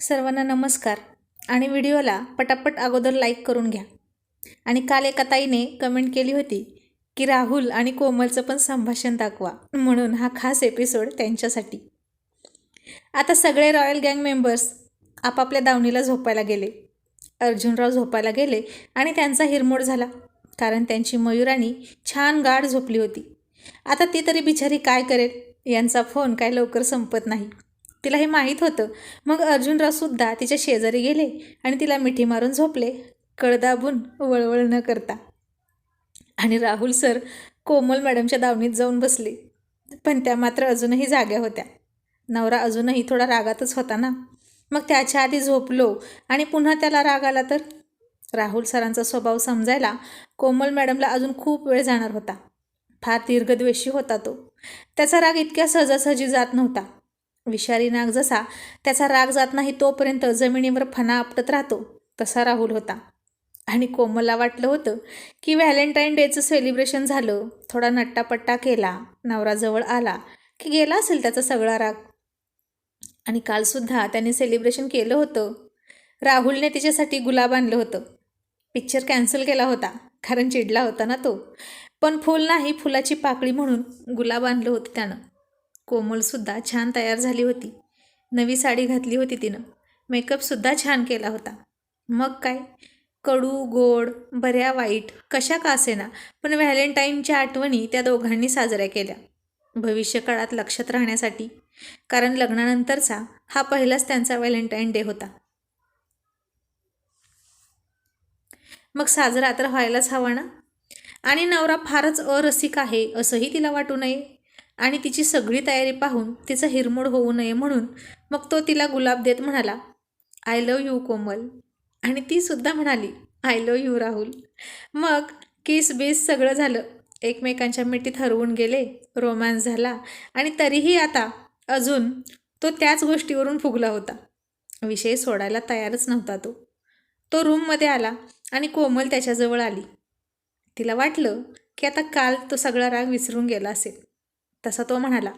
सर्वांना नमस्कार. आणि व्हिडिओला पटापट अगोदर लाईक करून घ्या. आणि काल एका ताईने कमेंट केली होती की राहुल आणि कोमलचं पण संभाषण दाखवा म्हणून हा खास एपिसोड त्यांच्यासाठी. आता सगळे रॉयल गँग मेंबर्स आपापल्या दावणीला झोपायला गेले. अर्जुनराव झोपायला गेले आणि त्यांचा हिरमोड झाला. कारण त्यांची मयुराणी छान गाढ झोपली होती. आता ती तरी बिचारी काय करेल? यांचा फोन काय लवकर संपत नाही. तिला हे माहीत होतं. मग अर्जुनरावसुद्धा तिच्या शेजारी गेले आणि तिला मिठी मारून झोपले कळदाबून वळवळ न करता. आणि राहुल सर कोमल मॅडमच्या दावणीत जाऊन बसले. पण त्या मात्र अजूनही जाग्या होत्या. नवरा अजूनही थोडा रागातच होता ना? मग त्याच्या आधी झोपलो आणि पुन्हा त्याला राग आला तर? राहुल सरांचा स्वभाव समजायला कोमल मॅडमला अजून खूप वेळ जाणार होता. फार दीर्घद्वेषी होता तो. त्याचा राग इतक्या सहजासहजी जात नव्हता. विषारी नाग जसा त्याचा राग जात नाही तोपर्यंत जमिनीवर फणा आपटत राहतो तसा राहुल होता. आणि कोमलला वाटलं होतं की व्हॅलेंटाईन डेचं सेलिब्रेशन झालं थोडा नट्टापट्टा केला नवराजवळ आला की गेला असेल त्याचा सगळा राग. आणि कालसुद्धा त्याने सेलिब्रेशन केलं होतं. राहुलने तिच्यासाठी गुलाब आणलं होतं. पिक्चर कॅन्सल केला होता कारण चिडला होता ना तो. पण फूल नाही फुलाची पाकळी म्हणून गुलाब आणलं होतं त्यानं. कोमलसुद्धा छान तयार झाली होती. नवी साडी घातली होती तिनं. मेकअपसुद्धा छान केला होता. मग काय? कडू गोड बऱ्या वाईट कशा का असेना पण व्हॅलेंटाईनच्या आठवणी त्या दोघांनी साजऱ्या केल्या. भविष्यकाळात लक्षात राहण्यासाठी. कारण लग्नानंतरचा हा पहिलाच त्यांचा व्हॅलेंटाईन डे होता. मग साजरा तर व्हायलाच हवा ना? आणि नवरा फारच अरसिक आहे असंही तिला वाटू नये. आणि तिची सगळी तयारी पाहून तिचा हिरमोड होऊ नये म्हणून मग तो तिला गुलाब देत म्हणाला आय लव यू कोमल. आणि ती सुद्धा म्हणाली आय लव यू राहुल. मग किस बीस सगळं झालं. एकमेकांच्या मिठीत हरवून गेले रोमॅन्स झाला आणि तरीही आता अजून तो त्याच गोष्टीवरून फुगला होता. विषय सोडायला तयारच नव्हता तो. तो रूममध्ये आला आणि कोमल त्याच्याजवळ आली. तिला वाटलं की आता काल तो सगळा राग विसरून गेला असेल. तसा तो म्हणाला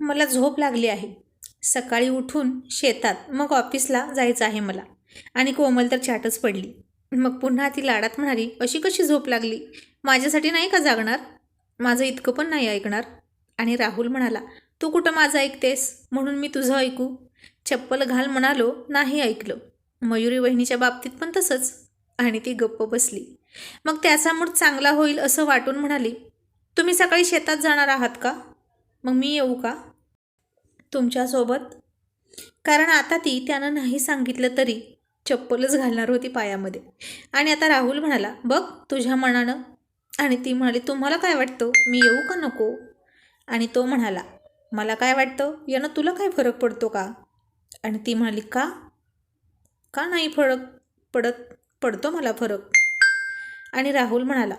मला झोप लागली आहे. सकाळी उठून शेतात मग ऑफिसला जायचं आहे मला. आणि कोमल तर चाटच पडली. मग पुन्हा ती लाडात म्हणाली अशी कशी झोप लागली? माझ्यासाठी नाही का जागणार? माझं इतकं पण नाही ऐकणार. आणि राहुल म्हणाला तू कुठं माझं ऐकतेस? म्हणून मी तुझं ऐकू. चप्पल घाल म्हणालो नाही ऐकलं. मयुरी वहिनीच्या बाबतीत पण तसंच. आणि ती गप्प बसली. मग त्याचा मूड चांगला होईल असं वाटून म्हणाली तुम्ही सकाळी शेतात जाणार आहात का? मग मी येऊ का? तुमच्यासोबत? कारण आता ती त्यानं नाही सांगितलं तरी चप्पलच घालणार होती पायामध्ये. आणि आता राहुल म्हणाला बघ तुझ्या मनानं. आणि ती म्हणाली तुम्हाला काय वाटतं? मी येऊ का नको? आणि तो म्हणाला मला काय वाटतं? यानं तुला काय फरक पडतो का? आणि ती म्हणाली का? का नाही फरक पडत? पडतो मला फरक. आणि राहुल म्हणाला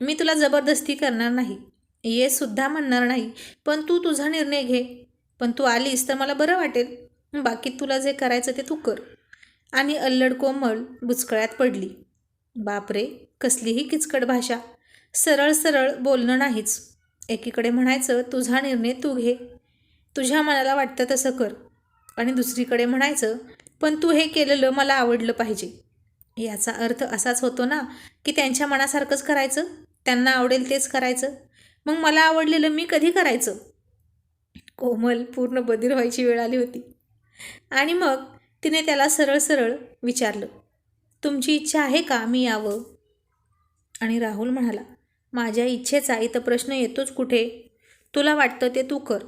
मी तुला जबरदस्ती करणार नाही. ये सुद्धा म्हणणार नाही पण तू तुझा निर्णय घे. पण तू आलीस तर मला बरं वाटेल. बाकी तुला जे करायचं ते तू कर. आणि अल्लड कोमल बुचकळ्यात पडली. बापरे कसलीही किचकट भाषा. सरळ सरळ बोलणं नाहीच. एकीकडे म्हणायचं तुझा निर्णय तू घे. तुझ्या मनाला वाटतं तसं कर. आणि दुसरीकडे म्हणायचं पण तू हे केलेलं मला आवडलं पाहिजे. याचा अर्थ असाच होतो ना की त्यांच्या मनासारखंच करायचं? त्यांना आवडेल तेच करायचं. मग मला आवडलेलं मी कधी करायचं? कोमल पूर्ण बधीर व्हायची वेळ आली होती. आणि मग तिने त्याला सरळ सरळ विचारलं तुमची इच्छा आहे का मी यावं? आणि राहुल म्हणाला माझ्या इच्छेचा इथं प्रश्न येतोच कुठे? तुला वाटतं ते तू कर.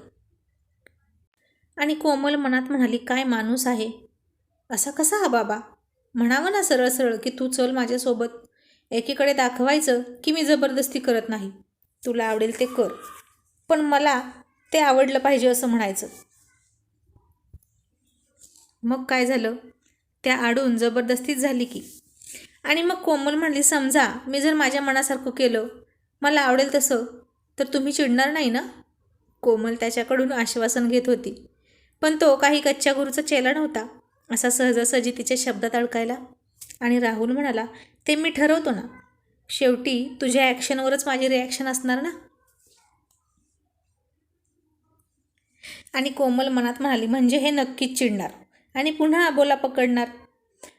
आणि कोमल मनात म्हणाली काय माणूस आहे? असा कसा हा बाबा? म्हणावं ना सरळ सरळ की तू चल माझ्यासोबत. एकीकडे दाखवायचं की मी जबरदस्ती करत नाही. तुला आवडेल ते कर. पण मला ते आवडलं पाहिजे असं म्हणायचं. मग काय झालं? त्या आडून जबरदस्तीच झाली की. आणि मग कोमल म्हणली समजा मी जर माझ्या मनासारखं केलं मला आवडेल तसं तर तुम्ही चिडणार नाही ना? कोमल त्याच्याकडून आश्वासन घेत होती. पण तो काही कच्च्या गुरुचा चेला नव्हता असा सहजासहजी तिच्या शब्दात अडकायला आणि राहुल म्हणाला ते मी ठरवतो ना. शेवटी तुझ्या ॲक्शनवरच माझी रिॲक्शन असणार ना? आणि कोमल मनात म्हणाली म्हणजे हे नक्कीच चिडणार. आणि पुन्हा अबोला पकडणार.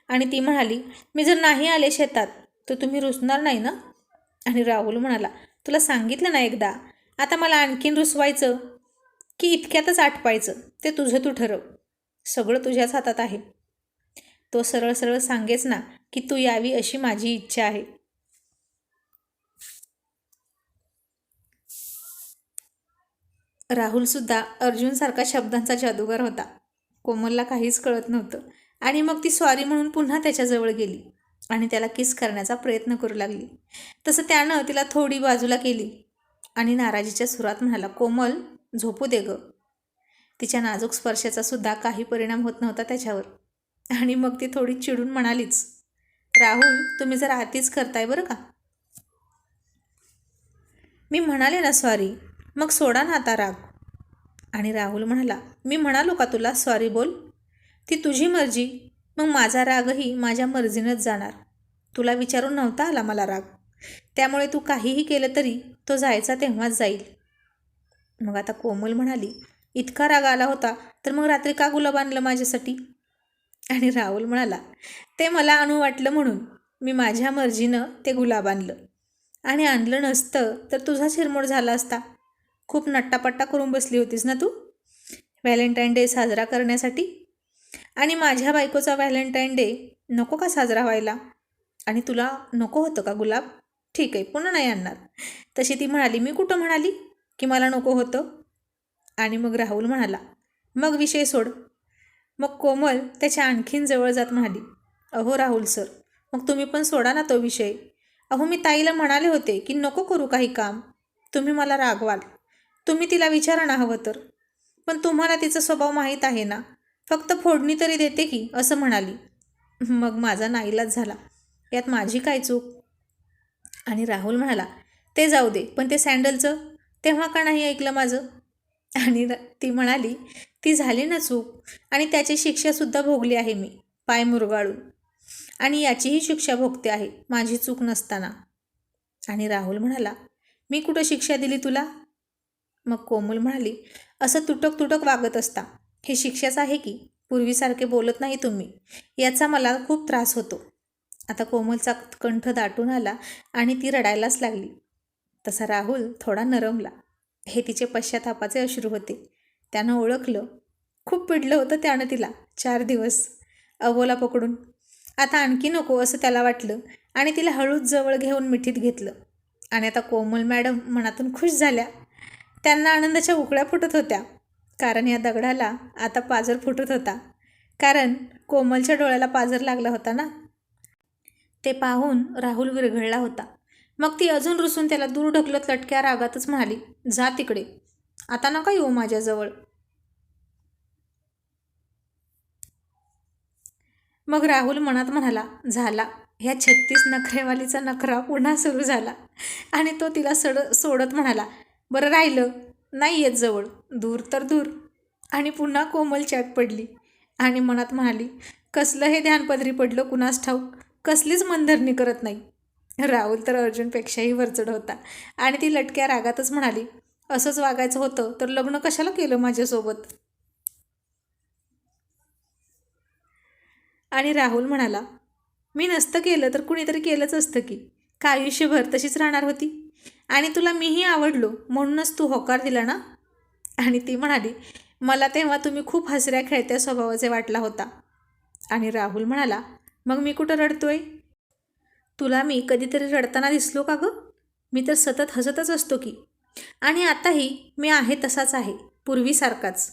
आणि ती म्हणाली मी जर नाही आले शेतात तर तुम्ही रुसणार नाही ना? आणि राहुल म्हणाला तुला सांगितलं ना एकदा आता मला आणखीन रुसवायचं. की इतक्यातच आटपायचं ते तुझं तू ठरव. सगळं तुझ्याच हातात आहे. तो सरळ सरळ सांगेच ना की तू यावी अशी माझी इच्छा आहे. राहुलसुद्धा अर्जुनसारखा शब्दांचा जादूगार होता. कोमलला काहीच कळत नव्हतं. आणि मग ती सॉरी म्हणून पुन्हा त्याच्याजवळ गेली. आणि त्याला किस करण्याचा प्रयत्न करू लागली. तसं त्यानं तिला थोडी बाजूला केली. आणि नाराजीच्या सुरात म्हणाला कोमल झोपू दे ग. तिच्या नाजूक स्पर्शाचा सुद्धा काही परिणाम होत नव्हता त्याच्यावर. आणि मग ती थोडी चिडून म्हणालीच राहुल तुम्ही जर आतीच करताय बरं का? मी म्हणाले ना सॉरी मग सोडा ना आता राग. आणि राहुल म्हणाला मी म्हणालो का तुला सॉरी बोल? ती तुझी मर्जी मग माझा रागही माझ्या मर्जीनंच जाणार. तुला विचारून नव्हता आला मला राग. त्यामुळे तू काहीही केलं तरी तो जायचा तेव्हाच जाईल. मग आता कोमल म्हणाली इतका राग आला होता तर मग रात्री का गुलाब आणलं माझ्यासाठी? आणि राहुल म्हणाला ते मला आणू वाटलं म्हणून. मी माझ्या मर्जीनं ते गुलाब आणलं. आणि आणलं नसतं तर तुझा शिरमोड झाला असता. खूप नट्टापट्टा करून बसली होतीस ना तू? व्हॅलेंटाईन डे साजरा करण्यासाठी? आणि माझ्या बायकोचा व्हॅलेंटाईन डे नको का साजरा व्हायला? आणि तुला नको होतं का गुलाब? ठीक आहे पुन्हा नाही आणणार. तशी ती म्हणाली. मी कुठं म्हणाली की मला नको होतं? आणि मग राहुल म्हणाला मग विषय सोड. मग कोमल त्याच्या आणखीन जवळ जात म्हणाली अहो राहुल सर मग तुम्ही पण सोडा ना तो विषय. अहो मी ताईला म्हणाले होते की नको करू काही काम. तुम्ही मला रागवाल. तुम्ही तिला विचारा ना हवं तर. पण तुम्हाला तिचा स्वभाव माहीत आहे ना. फक्त फोडणी तरी देते की असं म्हणाली. मग माझा नाईलाज झाला. यात माझी काय चूक? आणि राहुल म्हणाला ते जाऊ दे पण ते सँडलचं तेव्हा का नाही ऐकलं माझं? आणि ती म्हणाली ती झाली ना चूक. आणि त्याची शिक्षासुद्धा भोगली आहे मी पाय मुरगाळून. आणि याचीही शिक्षा भोगते आहे माझी चूक नसताना. आणि राहुल म्हणाला मी कुठं शिक्षा दिली तुला? मग कोमल म्हणाली असं तुटक तुटक वागत असता. हे शिक्षाच आहे की पूर्वीसारखे बोलत नाही तुम्ही. याचा मला खूप त्रास होतो. आता कोमलचा कंठ दाटून आला आणि ती रडायलाच लागली. तसा राहुल थोडा नरमला. हे तिचे पश्चातापाचे अश्रू होते. त्यानं ओळखलं. खूप पिडलं होतं त्यानं तिला. चार दिवस. अबोला पकडून. आता आणखी नको असं त्याला वाटलं आणि तिला हळूच जवळ घेऊन मिठीत घेतलं. आणि आता कोमल मॅडम मनातून खुश झाल्या. त्यांना आनंदाच्या उकळ्या फुटत होत्या. कारण या दगडाला आता पाजर फुटत होता. कारण कोमलच्या डोळ्याला पाजर लागला होता ना? ते पाहून राहुल विरघळला होता. मग ती अजून रुसून त्याला दूर ढकलत लटक्या रागातच म्हणाली जा तिकडे. आता नका येऊ माझ्याजवळ. मग राहुल मनात म्हणाला झाला. ह्या छत्तीस नखरेवालीचा नखरा पुन्हा सुरू झाला. आणि तो तिला सड सोडत म्हणाला बरं राहिलं. नाही येत जवळ. दूर तर दूर. आणि पुन्हा कोमल चॅट पडली आणि मनात म्हणाली कसलं हे ध्यानपदरी पडलं कुणास ठाऊक? कसलीच मनधरणी करत नाही. राहुल तर अर्जुनपेक्षाही वरचढ होता. आणि ती लटक्या रागातच म्हणाली असंच वागायचं होतं तर लग्न कशाला केलं माझ्यासोबत? आणि राहुल म्हणाला मी नसतं केलं तर कुणीतरी केलंच असतं की. का आयुष्यभर तशीच राहणार होती? आणि तुला मीही आवडलो म्हणूनच तू होकार दिला ना? आणि ती म्हणाली मला तेव्हा तुम्ही खूप हसऱ्या खेळत्या स्वभावाचे वाटला होता. आणि राहुल म्हणाला मग मी कुठं रडतोय? तुला मी कधीतरी रडताना दिसलो का गं? मी तर सतत हसतच असतो की. आणि आताही मी आहे तसाच आहे पूर्वीसारखाच.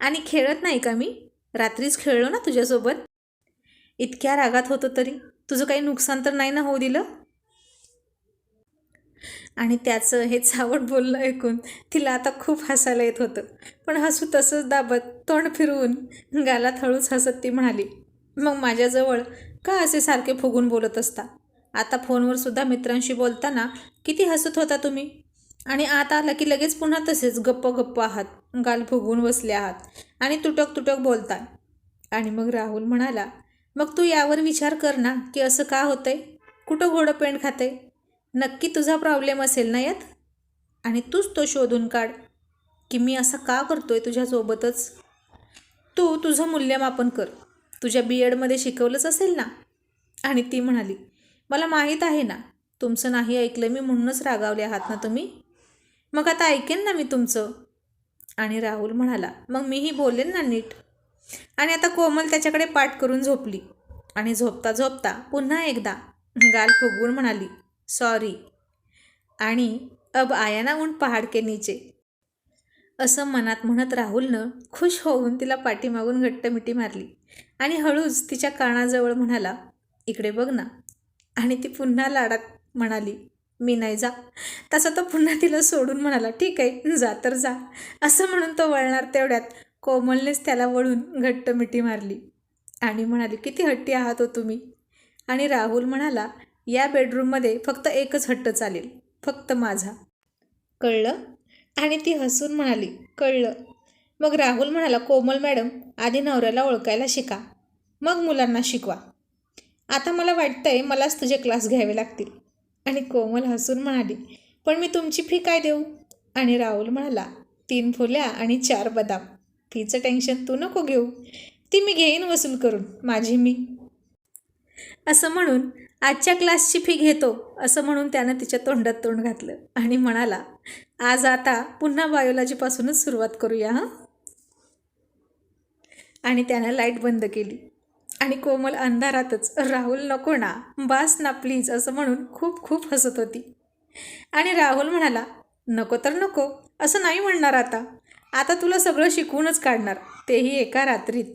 आणि खेळत नाही का मी? रात्रीच खेळलो ना तुझ्यासोबत? इतक्या रागात होतो तरी. तुझं काही नुकसान तर नाही ना होऊ दिलं? आणि त्याचं हे चावट बोललं ऐकून तिला आता खूप हसायला येत होतं. पण हसू तसंच दाबत तोंड फिरवून गालात हळूच हसत ती म्हणाली मग माझ्याजवळ का असे सारखे फुगून बोलत असता? आता फोनवर सुद्धा मित्रांशी बोलताना किती हसत होता तुम्ही? आणि आता आला की लगेच पुन्हा तसेच गप्प गप्प आहात गाल फुगवून बसले आहात आणि तुटक तुटक बोलताय. आणि मग राहुल म्हणाला मग तू यावर विचार कर ना की असं का होतंय? कुठं घोडं पेंट खाते? नक्की तुझा प्रॉब्लेम असेल ना यात? आणि तूच तो शोधून काढ की मी असं का करतोय तुझ्यासोबतच? तू तुझं मूल्यमापन कर. तुझ्या बी एडमध्ये शिकवलंच असेल ना? आणि ती म्हणाली मला माहीत आहे ना तुमचं नाही ऐकलं मी म्हणूनच रागावले आहात ना तुम्ही? मग आता ऐकेन ना मी तुमचं. आणि राहुल म्हणाला मग मीही बोलेन ना नीट. आणि आता कोमल त्याच्याकडे पाठ करून झोपली. आणि झोपता झोपता पुन्हा एकदा गाल फुगवून म्हणाली सॉरी. आणि अब आया ना उन पहाड के नीचे. असं मनात म्हणत राहुलनं खुश होऊन तिला पाठीमागून घट्ट मिठी मारली आणि हळूच तिच्या कानाजवळ म्हणाला इकडे बघ ना. आणि ती पुन्हा लाडात म्हणाली मी नाही जा. तसा तो पुन्हा तिला सोडून म्हणाला ठीक आहे जा तर जा. असं म्हणून तो वळणार तेवढ्यात कोमलनेच त्याला वळून घट्ट मिठी मारली आणि म्हणाली किती हट्टी आहात हो तुम्ही? आणि राहुल म्हणाला या बेडरूममध्ये फक्त एकच हट्ट चालेल फक्त माझा. कळलं? आणि ती हसून म्हणाली कळलं. मग राहुल म्हणाला कोमल मॅडम आधी नवऱ्याला ओळखायला शिका. मग मुलांना शिकवा. आता मला वाटतंय मलाच तुझे क्लास घ्यावे लागतील. आणि कोमल हसून म्हणाली पण मी तुमची फी काय देऊ? आणि राहुल म्हणाला तीन फुल्या आणि चार बदाम. फीचं टेन्शन तू नको घेऊ. ती मी घेईन वसूल करून. माझी मी. असं म्हणून आजच्या क्लासची फी घेतो. असं म्हणून त्यानं तिच्या तोंडात तोंड घातलं आणि म्हणाला आज आता पुन्हा बायोलॉजीपासूनच सुरुवात करूया हां? आणि त्यानं लाइट बंद केली. आणि कोमल अंधारातच राहुल नको ना बास ना प्लीज असं म्हणून खूप खूप हसत होती. आणि राहुल म्हणाला नको तर नको असं नाही म्हणणार आता. आता तुला सगळं शिकवूनच काढणार तेही एका रात्रीत.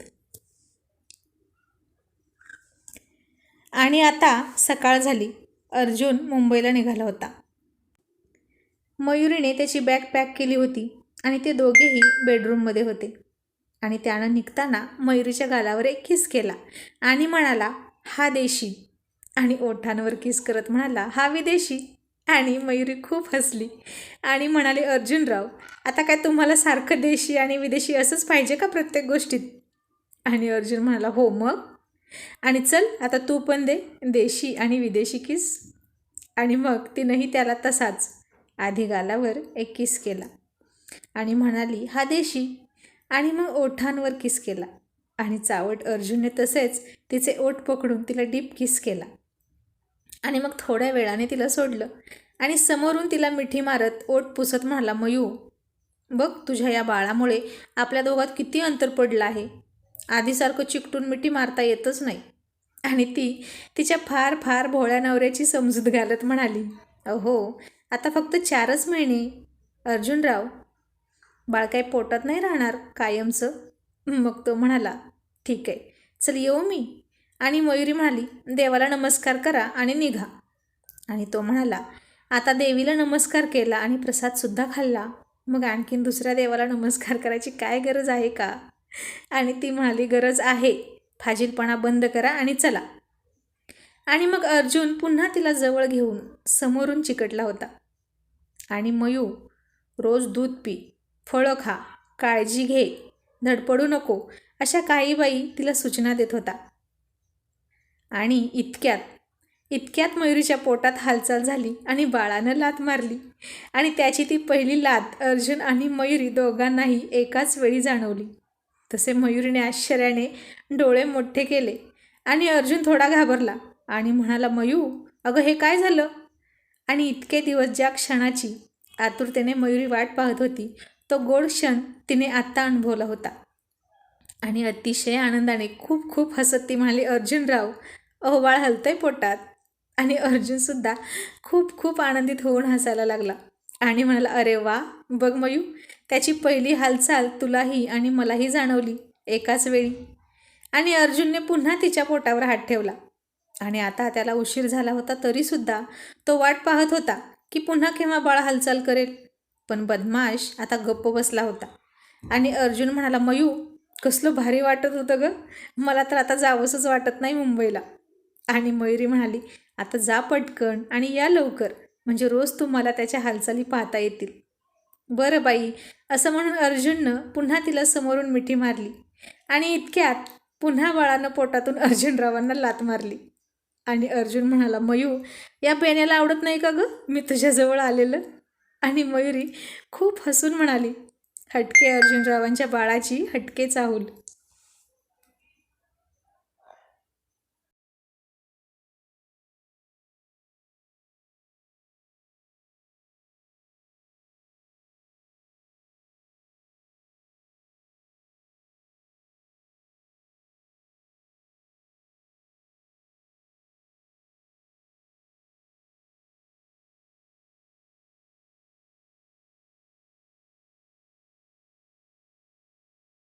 आणि आता सकाळ झाली. अर्जुन मुंबईला निघाला होता. मयुरीने त्याची बॅग पॅक केली होती आणि ते दोघेही बेडरूममध्ये होते. आणि त्यानं निघताना मयुरीच्या गालावर एक किस केला आणि म्हणाला हा देशी. आणि ओठांवर किस करत म्हणाला हा विदेशी. आणि मयुरी खूप हसली आणि म्हणाले अर्जुनराव आता काय तुम्हाला सारखं देशी आणि विदेशी असंच पाहिजे का प्रत्येक गोष्टीत? आणि अर्जुन म्हणाला हो मग? आणि चल आता तू पण दे देशी आणि विदेशी किस. आणि मग तिनंही त्याला तसाच आधी गालावर एक किस केला. आणि म्हणाली हा देशी. आणि मग ओठांवर किस केला. आणि चावट अर्जुनने तसेच तिचे ओठ पकडून तिला डीप किस केला. आणि मग थोड्या वेळाने तिला सोडलं. आणि समोरून तिला मिठी मारत ओठ पुसत म्हणाला मयू बघ तुझ्या या बाळामुळे आपल्या दोघात किती अंतर पडलं आहे. आधीसारखं चिकटून मिठी मारता येतच नाही. आणि ती तिच्या फार फार भोळ्या नवऱ्याची समजूत घालत म्हणाली अहो आता फक्त चारच महिने. अर्जुनराव बाळ काही पोटात नाही राहणार कायमचं? मग तो म्हणाला ठीक आहे चल येऊ मी. आणि मयुरी म्हणाली देवाला नमस्कार करा आणि निघा. आणि तो म्हणाला आता देवीला नमस्कार केला आणि प्रसादसुद्धा खाल्ला. मग आणखीन दुसऱ्या देवाला नमस्कार करायची काय गरज आहे का? आणि ती म्हणाली गरज आहे. फाजीलपणा बंद करा आणि चला. आणि मग अर्जुन पुन्हा तिला जवळ घेऊन समोरून चिकटला होता. आणि मयू रोज दूध पी फळं खा काळजी घे धडपडू नको अशा काही बाई तिला सूचना देत होता. आणि इतक्यात इतक्यात मयुरीच्या पोटात हालचाल झाली आणि बाळानं लात मारली. आणि त्याची ती पहिली लात अर्जुन आणि मयुरी दोघांनाही एकाच वेळी जाणवली. तसे मयुरीने आश्चर्याने डोळे मोठे केले आणि अर्जुन थोडा घाबरला आणि म्हणाला मयू अगं हे काय झालं? आणि इतके दिवस ज्या क्षणाची आतुरतेने मयुरी वाट पाहत होती तो गोड क्षण तिने आत्ता अनुभवला होता. आणि अतिशय आनंदाने खूप खूप हसत ती म्हणाली अर्जुनराव अहवाळ हलतंय पोटात. आणि अर्जुनसुद्धा खूप खूप आनंदित होऊन हसायला लागला. आणि म्हणाला अरे वा बघ मयू त्याची पहिली हालचाल तुलाही आणि मलाही जाणवली एकाच वेळी. आणि अर्जुनने पुन्हा तिच्या पोटावर हात ठेवला. आणि आता त्याला उशीर झाला होता तरीसुद्धा तो वाट पाहत होता की पुन्हा केव्हा बाळ हालचाल करेल. पण बदमाश आता गप्प बसला होता. आणि अर्जुन म्हणाला मयू कसलं भारी वाटत होतं ग. मला तर आता जावंसंच वाटत नाही मुंबईला. आणि मयुरी म्हणाली आता जा पटकन आणि या लवकर. म्हणजे रोज तुम्हाला त्याच्या हालचाली पाहता येतील. बरं बाई असं म्हणून अर्जुननं पुन्हा तिला समोरून मिठी मारली आणि इतक्यात पुन्हा बाळानं पोटातून अर्जुनरावांना लात मारली. आणि अर्जुन म्हणाला मयू या बेण्याला आवडत नाही का गं? मी तुझ्याजवळ आलेलं. आणि मयुरी खूप हसून म्हणाली हटके अर्जुनरावांच्या बाळाची हटके चाहूल.